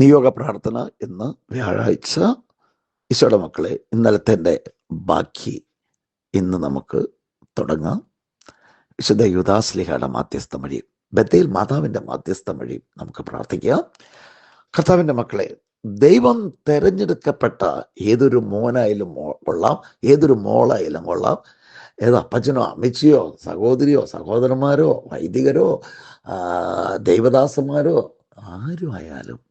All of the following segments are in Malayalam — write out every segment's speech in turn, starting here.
നിയോഗ പ്രാർത്ഥന ഇന്ന് വ്യാഴാഴ്ച. ഈശോയുടെ മക്കളെ ഇന്നലത്തെ ബാക്കി ഇന്ന് നമുക്ക് തുടങ്ങാം. വിശുദ്ധ യുദാസ്ലിഹയുടെ മാധ്യസ്ഥം വഴി ബത്തേൽ മാതാവിന്റെ മാധ്യസ്ഥം വഴി നമുക്ക് പ്രാർത്ഥിക്കാം. കർത്താവിന്റെ മക്കളെ ദൈവം തെരഞ്ഞെടുക്കപ്പെട്ട ഏതൊരു മോനായാലും കൊള്ളാം. ഏതൊരു മോളായാലും കൊള്ളാം. ഏത് അപ്പച്ചനോ അമ്മച്ചിയോ സഹോദരിയോ സഹോദരന്മാരോ വൈദികരോ ദൈവദാസന്മാരോ ആരും ആയാലും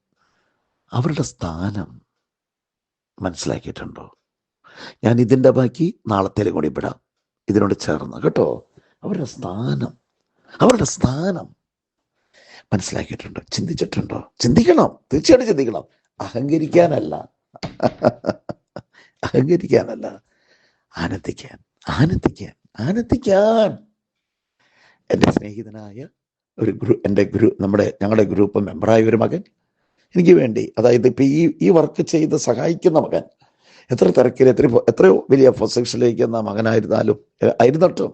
അവരുടെ സ്ഥാനം മനസ്സിലാക്കിയിട്ടുണ്ടോ? ഞാൻ ഇതിന്റെ ബാക്കി നാളത്തേലും കൂടി വിടാം. ഇതിനോട് ചേർന്ന് കേട്ടോ. അവരുടെ സ്ഥാനം അവരുടെ സ്ഥാനം മനസ്സിലാക്കിയിട്ടുണ്ടോ? ചിന്തിച്ചിട്ടുണ്ടോ? ചിന്തിക്കണം. തീർച്ചയായിട്ടും ചിന്തിക്കണം. അഹങ്കരിക്കാനല്ല. അഹങ്കരിക്കാനല്ല. ആനന്ദിക്കാൻ ആനന്ദിക്കാൻ ആനന്ദിക്കാൻ. എന്റെ സ്നേഹിതനായ ഒരു ഗ്രൂ എന്റെ ഗ്രൂ നമ്മുടെ ഞങ്ങളുടെ ഗ്രൂപ്പ് മെമ്പറായ ഒരു മകൻ എനിക്ക് വേണ്ടി. അതായത് ഇപ്പം ഈ ഈ വർക്ക് ചെയ്ത് സഹായിക്കുന്ന മകൻ എത്ര തിരക്കിൽ എത്ര എത്രയോ വലിയ പൊസിഷനിലേക്കുന്ന മകനായിരുന്നാലും ആയിരുന്നിട്ടും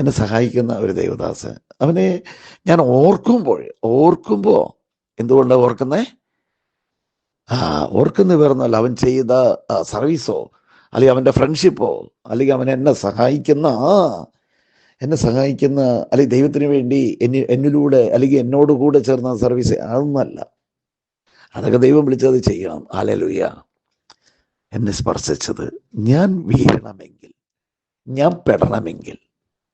എന്നെ സഹായിക്കുന്ന ഒരു ദേവദാസൻ. അവനെ ഞാൻ ഓർക്കുമ്പോൾ ഓർക്കുമ്പോൾ എന്തുകൊണ്ടാണ് ഓർക്കുന്നേ? ആ ഓർക്കുന്ന വേറൊന്നുമല്ല. അവൻ ചെയ്ത സർവീസോ അല്ലെങ്കിൽ അവന്റെ ഫ്രണ്ട്ഷിപ്പോ അല്ലെങ്കിൽ അവൻ എന്നെ സഹായിക്കുന്ന ആ എന്നെ സഹായിക്കുന്ന അല്ലെങ്കിൽ ദൈവത്തിന് വേണ്ടി എന്നിലൂടെ അല്ലെങ്കിൽ എന്നോട് കൂടെ ചേർന്ന സർവീസ് അതൊന്നല്ല അതൊക്കെ ദൈവം വിളിച്ചത് ചെയ്യണം. ആലലുയ്യ എന്നെ സ്പർശിച്ചത്. ഞാൻ വീഴണമെങ്കിൽ ഞാൻ പെടണമെങ്കിൽ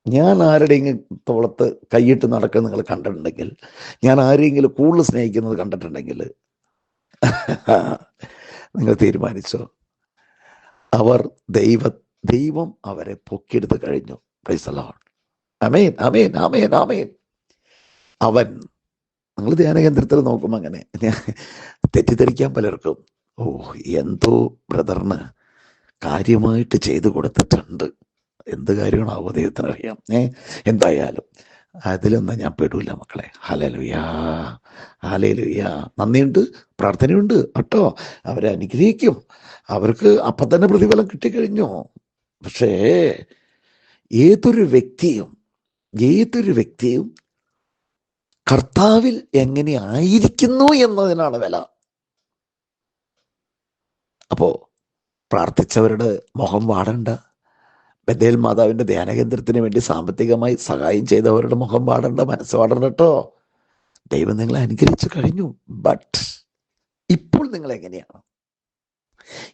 ഞാൻ ആരുടെയെങ്കിലും തോളത്ത് കൈയിട്ട് നടക്കുന്നത് നിങ്ങൾ കണ്ടിട്ടുണ്ടെങ്കിൽ ഞാൻ ആരെങ്കിലും കൂടുതൽ സ്നേഹിക്കുന്നത് കണ്ടിട്ടുണ്ടെങ്കിൽ നിങ്ങൾ തീരുമാനിച്ചോ? അവർ ദൈവ ദൈവം അവരെ പൊക്കിയെടുത്ത് കഴിഞ്ഞു. പ്രൈസ് അമേൻ അമേൻ അമേൻ അമേൻ അവൻ നിങ്ങൾ ധ്യാനകേന്ദ്രത്തിൽ നോക്കും അങ്ങനെ. തെറ്റിദ്ധരിക്കാൻ പലർക്കും ഓ എന്തോ ബ്രദറിന് കാര്യമായിട്ട് ചെയ്തു കൊടുത്തിട്ടുണ്ട്. എന്ത് കാര്യമാണാവോ ദൈവത്തിന് അറിയാം ഏ എന്തായാലും അതിലൊന്നും ഞാൻ പെടൂല മക്കളെ. ഹലലുയാ ഹലലുയാ നന്ദിയുണ്ട് പ്രാർത്ഥനയുണ്ട് കേട്ടോ. അവരെ അനുഗ്രഹിക്കും. അവർക്ക് അപ്പം തന്നെ പ്രതിഫലം കിട്ടിക്കഴിഞ്ഞു. പക്ഷേ ഏതൊരു വ്യക്തിയും ഏതൊരു വ്യക്തിയും കർത്താവിൽ എങ്ങനെ ആയിരിക്കുന്നു എന്നതിനാണ് വില. അപ്പോ പ്രാർത്ഥിച്ചവരുടെ മുഖം വാടണ്ട. ബദേൽ മാതാവിന്റെ ധ്യാനകേന്ദ്രത്തിന് വേണ്ടി സാമ്പത്തികമായി സഹായം ചെയ്തവരുടെ മുഖം വാടണ്ട. മനസ്സ് വാടണ്ട കേട്ടോ ദൈവം നിങ്ങളെ അനുഗ്രഹിച്ചു കഴിഞ്ഞു. ബട്ട് ഇപ്പോൾ നിങ്ങൾ എങ്ങനെയാണ്?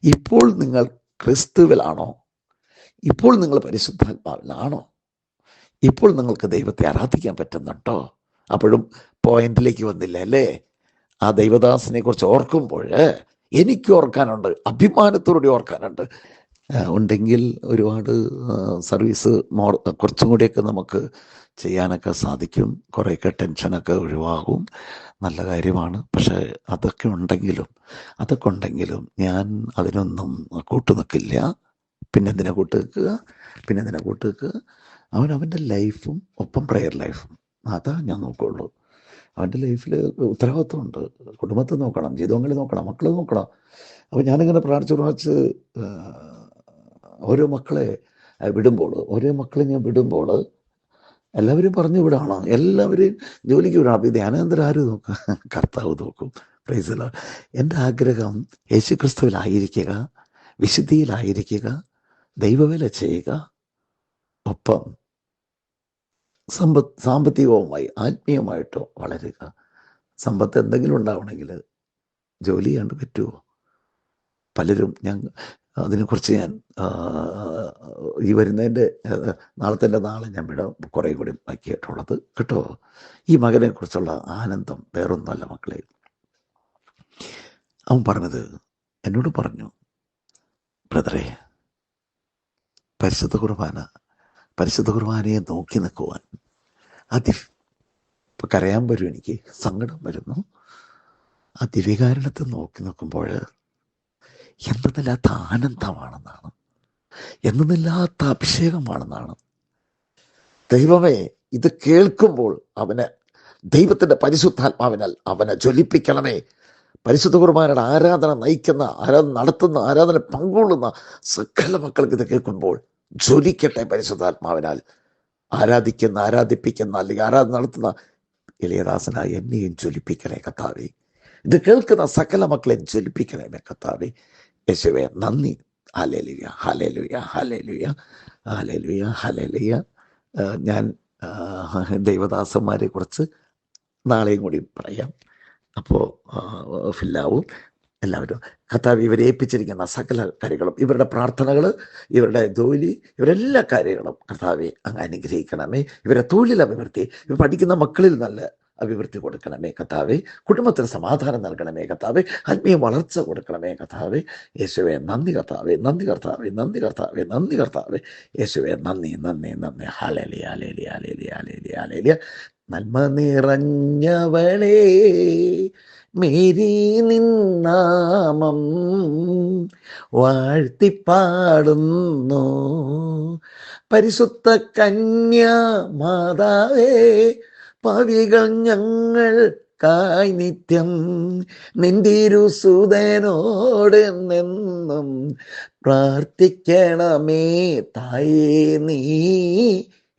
ഇപ്പോൾ നിങ്ങൾ ക്രിസ്തുവിലാണോ? ഇപ്പോൾ നിങ്ങൾ പരിശുദ്ധാത്മാവിലാണോ? ഇപ്പോൾ നിങ്ങൾക്ക് ദൈവത്തെ ആരാധിക്കാൻ പറ്റുന്നുണ്ടോ? അപ്പോഴും പോയിന്റിലേക്ക് വന്നില്ല അല്ലേ? ആ ദൈവദാസിനെ കുറിച്ച് ഓർക്കുമ്പോൾ എനിക്ക് ഓർക്കാനുണ്ട് അഭിമാനത്തോടെ ഓർക്കാനുണ്ട്. ഉണ്ടെങ്കിൽ ഒരുപാട് സർവീസ് മോർ കുറച്ചും കൂടിയൊക്കെ നമുക്ക് ചെയ്യാനൊക്കെ സാധിക്കും. കുറേയൊക്കെ ടെൻഷനൊക്കെ ഒഴിവാകും. നല്ല കാര്യമാണ്. പക്ഷെ അതൊക്കെ ഉണ്ടെങ്കിലും അതൊക്കെ ഉണ്ടെങ്കിലും ഞാൻ അതിനൊന്നും കൂട്ടു നിൽക്കില്ല പിന്നെ എന്തിനാ കൂട്ടു നിൽക്കുക പിന്നെ എന്തിനാ കൂട്ടു നിൽക്കുക അവൻ അവന്റെ ലൈഫും ഒപ്പം പ്രെയർ ലൈഫും. അതാ ഞാൻ നോക്കുള്ളൂ. അവന്റെ ലൈഫിൽ ഉത്തരവാദിത്വമുണ്ട്. കുടുംബത്തെ നോക്കണം ജീവിതങ്ങളിൽ നോക്കണം മക്കളെ നോക്കണം. അപ്പോൾ ഞാനിങ്ങനെ പ്രാർത്ഥിച്ച് പ്രാർത്ഥിച്ച് ഓരോ മക്കളെ വിടുമ്പോൾ ഓരോ മക്കളെ ഞാൻ വിടുമ്പോൾ എല്ലാവരും പറഞ്ഞു വിടാണ്. എല്ലാവരെയും ജോലിക്ക് വിടണം. അപ്പോൾ ഇത് ധ്യാനേന്ദ്രൻ ആര് നോക്കും? കർത്താവ് നോക്കും. പ്രൈസല എന്റെ ആഗ്രഹം യേശുക്രിസ്തുവിലായിരിക്കുക വിശുദ്ധിയിലായിരിക്കുക ദൈവവേല ചെയ്യുക ഒപ്പം സമ്പത്ത് സാമ്പത്തികവുമായി ആത്മീയമായിട്ടോ വളരുക. സമ്പത്ത് എന്തെങ്കിലും ഉണ്ടാവണമെങ്കിൽ ജോലി ചെയ്യാണ്ട് പറ്റുമോ പലരും ഞാൻ അതിനെക്കുറിച്ച് ഞാൻ ഈ വരുന്നതിന്റെ നാളത്തെ നാളെ ഞാൻ വിടാം കുറേ കൂടി ബാക്കിയായിട്ടുള്ളത് കേട്ടോ. ഈ മകനെക്കുറിച്ചുള്ള ആനന്ദം വേറൊന്നുമല്ല മക്കളെ. അവൻ പറഞ്ഞത് എന്നോട് പറഞ്ഞു ബ്രദറെ പരിശുദ്ധ കുർബാന പരിശുദ്ധ കുർബാനയെ നോക്കി നിൽക്കുവാൻ. അതി ഇപ്പൊ കരയാൻ വരും എനിക്ക് സങ്കടം വരുന്നു. ആ ദിവ്യകാരണത്തെ നോക്കി നോക്കുമ്പോൾ എന്തെന്നില്ലാത്ത ആനന്ദമാണെന്നാണ്. എന്തെന്നില്ലാത്ത അഭിഷേകമാണെന്നാണ്. ദൈവമേ ഇത് കേൾക്കുമ്പോൾ അവന് ദൈവത്തിന്റെ പരിശുദ്ധാത്മാവിനാൽ അവനെ ജ്വലിപ്പിക്കണമേ. പരിശുദ്ധ കുർബാനയുടെ ആരാധന നയിക്കുന്ന ആരാധന നടത്തുന്ന ആരാധന പങ്കുകൊള്ളുന്ന സകല മക്കൾക്ക് ഇത് കേൾക്കുമ്പോൾ ജ്വലിക്കട്ടെ പരിശുദ്ധാത്മാവിനാൽ. ആരാധിക്കുന്ന ആരാധിപ്പിക്കുന്ന അല്ലെങ്കിൽ ആരാധന നടത്തുന്ന ഇളയദാസനായ എന്നെയും ജ്വലിപ്പിക്കണേ കത്താവി ഇത് കേൾക്കുന്ന സകല മക്കളെ ജ്വലിപ്പിക്കണമേ കത്താവി യേശുവെ നന്ദി. Hallelujah hallelujah hallelujah hallelujah hallelujah ഞാൻ ദൈവദാസന്മാരെ കുറിച്ച് നാളെയും കൂടി പറയാം. അപ്പോൾ ഫില്ലാവും. എല്ലാവരും കർത്താവ് ഇവരെ ഏൽപ്പിച്ചിരിക്കുന്ന സകല കാര്യങ്ങളും ഇവരുടെ പ്രാർത്ഥനകൾ ഇവരുടെ ജോലി ഇവരെല്ലാ കാര്യങ്ങളും കർത്താവെ അങ്ങ് അനുഗ്രഹിക്കണമേ. ഇവരെ തൊഴിൽ അഭിവൃദ്ധി ഇവർ പഠിക്കുന്ന മക്കളിൽ നല്ല അഭിവൃദ്ധി കൊടുക്കണമേ കഥാവെ കുടുംബത്തിന് സമാധാനം നൽകണമേ കഥാവെ ആത്മീയ വളർച്ച കൊടുക്കണമേ കഥാവെ യേശുവെ നന്ദി കർത്താവേ നന്ദി കർത്താവേ നന്ദി കർത്താവേ നന്ദി കർത്താവെ. യേശുവെ നന്ദി നന്ദി നന്ദി. ഹാലേലി ഹാലേലി ഹാലേലി ഹാലേലി ഹാലേലിയ നന്മ നിറഞ്ഞവളേ മേരി നിന്നാമം വാഴ്ത്തിപ്പാടുന്നു. പരിശുദ്ധ കന്യ മാതാവേ പവികൾ ഞങ്ങൾ കായ് നിത്യം നിന്തിരുസുതനോട് നിന്നും പ്രാർത്ഥിക്കണമേ. തായേ നീ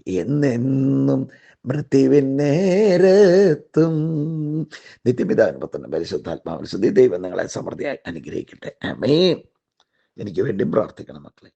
എന്നെന്നും മൃത്യുവിൻ നേരത്തും നിത്യപിതാവിനപ്പത്തന്നെ പരിശുദ്ധാത്മാവിന് ശുദ്ധി ദൈവം നിങ്ങളെ സമൃദ്ധിയായി അനുഗ്രഹിക്കട്ടെ. അമേ എനിക്ക് വേണ്ടി പ്രാർത്ഥിക്കണം മക്കളെ.